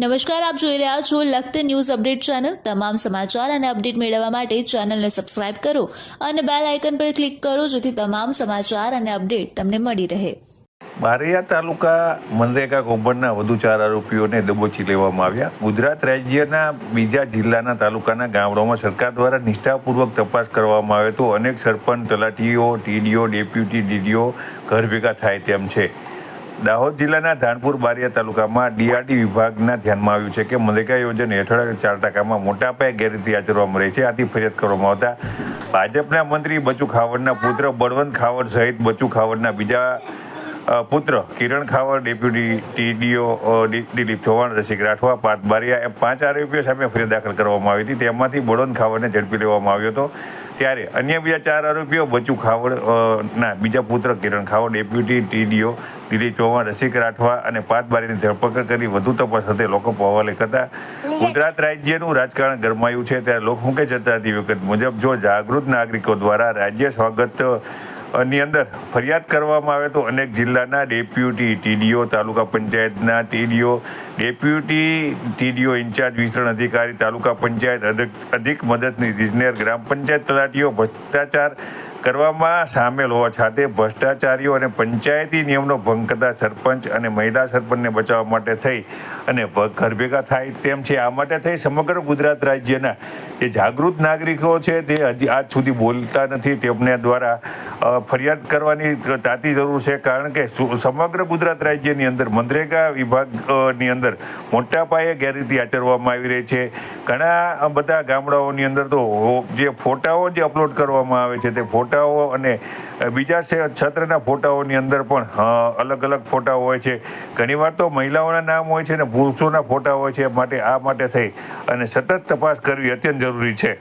નમસ્કાર, આપ જોઈ રહ્યા છો લખત ન્યૂઝ અપડેટ ચેનલ. તમામ સમાચાર અને અપડેટ મેળવવા માટે ચેનલને સબસ્ક્રાઇબ કરો અને બેલ આઇકન પર ક્લિક કરો જેથી તમામ સમાચાર અને અપડેટ તમને મળી રહે. બારૈયા તાલુકા મનરેગા કૌભાંડના વધુ ચાર આરોપીઓને દબોચી લેવામાં આવ્યા. ગુજરાત રાજ્યના બીજા જિલ્લાના તાલુકાના ગામડાઓમાં સરકાર દ્વારા નિષ્ઠાપૂર્વક તપાસ કરવામાં આવે તો અનેક સરપંચ, તલાટીઓ, ટીડીઓ, ડેપ્યુટી ડીડીઓ ઘર ભેગા થાય તેમ છે. દાહોદ જિલ્લાના ધાનપુર બારિયા તાલુકામાં ડીઆરડી વિભાગના ધ્યાનમાં આવ્યું છે કે મનરેગા યોજના હેઠળ ચાલતા કામમાં મોટા પાયે ગેરરીતિ આચરવામાં રહી છે. આથી ફરિયાદ કરવામાં આવતા ભાજપના મંત્રી બચુ ખાવડના પુત્ર બળવંત ખાવડ સહિત બચુ ખાવડના બીજા પુત્ર કિરણ ખાવડ ડેપ્યુટી ટીડીઓ દિલીપ ચૌહાણ રસિક રાઠવા પાર્થ બારિયા એમ પાંચ આરોપીઓ સામે ફરિયાદ દાખલ કરવામાં આવી હતી. તેમાંથી બળવંત ખાવરને ઝડપી લેવામાં આવ્યો હતો. ત્યારે અન્ય બીજા ચાર આરોપીઓ બચુ ખાવડ ના બીજા પુત્ર કિરણ ખાવડ ડેપ્યુટી ટીડીઓ દિલીપ ચૌહાણ રસિક રાઠવા અને પાર્થ બારીની ધરપકડ કરી વધુ તપાસ સાથે લોકો હવાલે કરતા ગુજરાત રાજ્યનું રાજકારણ ગરમાયું છે. ત્યારે લોકમુખે જતા હતી વખત મુજબ જો જાગૃત નાગરિકો દ્વારા રાજ્ય સ્વાગત ની અંદર ફરિયાદ કરવામાં આવે તો અનેક જિલ્લાના ડેપ્યુટી ટીડીઓ, તાલુકા પંચાયતના ટીડીઓ, ડેપ્યુટી ટીડીઓ ઇન્ચાર્જ, વિસ્તરણ અધિકારી, તાલુકા પંચાયત અધિક- મદદની ઇજનેર, ગ્રામ પંચાયત તલાટીઓ ભ્રષ્ટાચાર કરવામાં સામેલ હોવા છતાં ભ્રષ્ટાચારીઓ અને પંચાયતી નિયમનો ભંગ કરતા સરપંચ અને મહિલા સરપંચને બચાવવા માટે થઈ અને ઘર ભેગા થાય તેમ છે. આ માટે થઈ સમગ્ર ગુજરાત રાજ્યના જે જાગૃત નાગરિકો છે તે હજી આજ સુધી બોલતા નથી. તેમને દ્વારા ફરિયાદ કરવાની તાતી જરૂર છે કારણ કે સમગ્ર ગુજરાત રાજ્યની અંદર, મનરેગા વિભાગની અંદર મોટા પાયે ગેરરીતિ આચરવામાં આવી રહી છે. ઘણા બધા ગામડાઓની અંદર તો જે ફોટાઓ જે અપલોડ કરવામાં આવે છે તે ફોટાઓ અને બીજા છત્રના ફોટાઓની અંદર પણ અલગ અલગ ફોટાઓ હોય છે. ઘણીવાર તો મહિલાઓના નામ હોય છે ને પુરુષોના ફોટા હોય છે માટે આ માટે થઈ. અને સતત તપાસ કરવી અત્યંત જરૂરી છે.